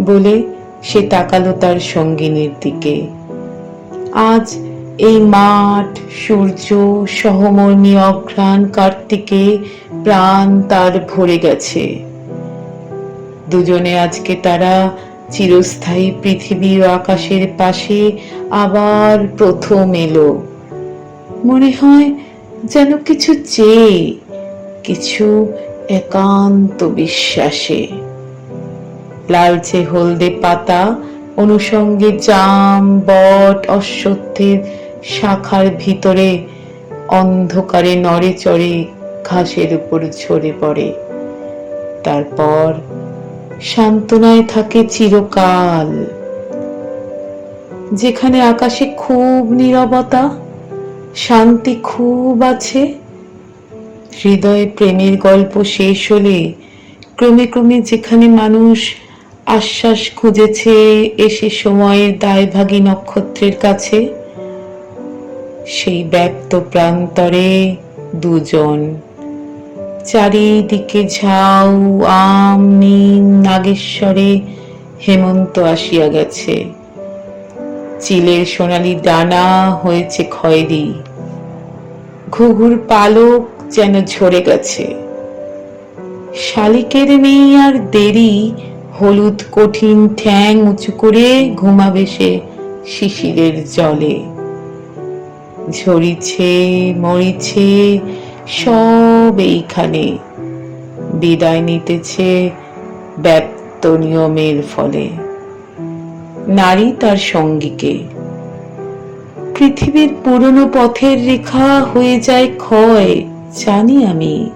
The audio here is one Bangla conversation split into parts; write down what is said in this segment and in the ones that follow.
বলে সে তাকালো তার সঙ্গিনীর দিকে। আজ এই মাঠ, সূর্য, সহমর্মী, অঘ্রাণ কার্তিকে প্রাণ তার ভরে গেছে। দুজনে আজকে তারা চিরস্থায়ী পৃথিবী ও আকাশের পাশে আবার প্রথম এলো। মনে হয় যেন কিছু চেয়ে, কিছু একান্ত বিশ্বাসে। লালচে হলদে পাতা, অনুষঙ্গে জাম, বট, অশ্বত্থের শাখার ভিতরে অন্ধকারে নড়ে চড়ে ঘাসের উপর ঝরে পড়ে। তারপর সান্ত্বনায় থাকে চিরকাল, যেখানে আকাশে খুব নীরবতা, শান্তি খুব আছে। হৃদয়ে প্রেমের গল্প শেষ হলে ক্রমে ক্রমে যেখানে মানুষ আশ্বাস খুঁজেছে এসে সময়ের দায়ভাগী নক্ষত্রের কাছে। সেই ব্যক্ত প্রান্তরে দুজন। চারিদিকে ঝাউ, আম নিম নাগেশ্বরে হেমন্ত আসিয়া গেছে। চিলের সোনালি ডানা হয়েছে খয়েরি। ঘুঘুর পালক যেন ঝরে গেছে। শালিকের নেই আর দেরি হলুদ কঠিন ঠ্যাং উঁচু করে ঘুমাবে সে শিশিরের জলে। ঝরিছে, মরিছে সব এইখানে। বিদায় নিতেছে ব্যক্ত নিয়মের ফলে। নারী তার সঙ্গীকে। পৃথিবীর পুরনো পথের রেখা হয়ে যায় ক্ষয়, জানি আমি।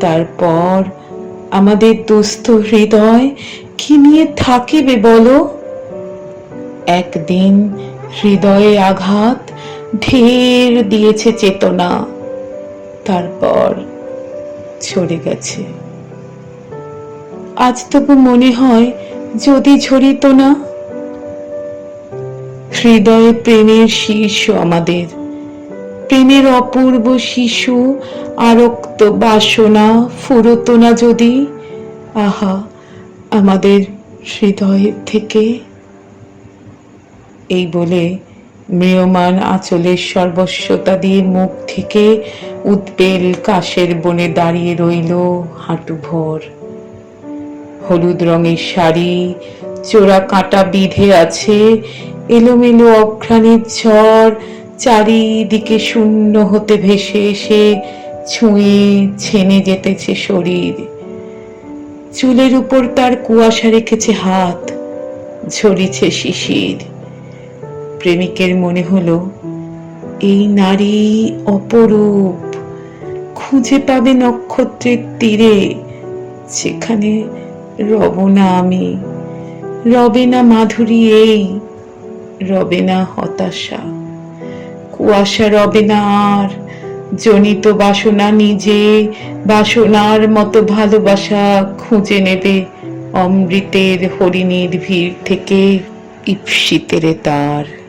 তারপর আমাদের দুস্থ হৃদয় কি নিয়ে থাকিবে বলো? একদিন হৃদয়ে আঘাত ঢের দিয়েছে চেতনা, তারপর ছড়ে গেছে। আজ তবু মনে হয় যদি ঝরিত না, হৃদয়ে প্রেমের শীর্ষ আমাদের। প্রেমের অপূর্ব শিশু, আরক্ত বাসনা ফুরত না যদি, আহা, আমাদের হৃদয়ের থেকে। এই বলে ম্রিয়মান আঁচলের সর্বস্বতা দিয়ে মুখ থেকে উদ্বেল কাশের বনে দাঁড়িয়ে রইল হাঁটু ভোর। হলুদ রঙের শাড়ি, চোরা কাঁটা বিধে আছে, এলোমেলো অঘ্রাণের ঝড় চারিদিকে শূন্য হতে ভেসে এসে ছুঁয়ে ছেনে যেতেছে শরীর। চুলের উপর তার কুয়াশা রেখেছে হাত, ঝরিছে শিশির। প্রেমিকের মনে হলো, এই নারী অপরূপ, খুঁজে পাবে নক্ষত্রের তীরে সেখানে রব না আমি, রবে না মাধুরী এই, রবে না হতাশা। কুয়াশা রবে আর। জনিত বাসনা নিজে, বাসনার মতো ভালোবাসা খুঁজে নেবে অমৃতের হরিণীর ভিড় থেকে, ইপ্সিতেরে তার।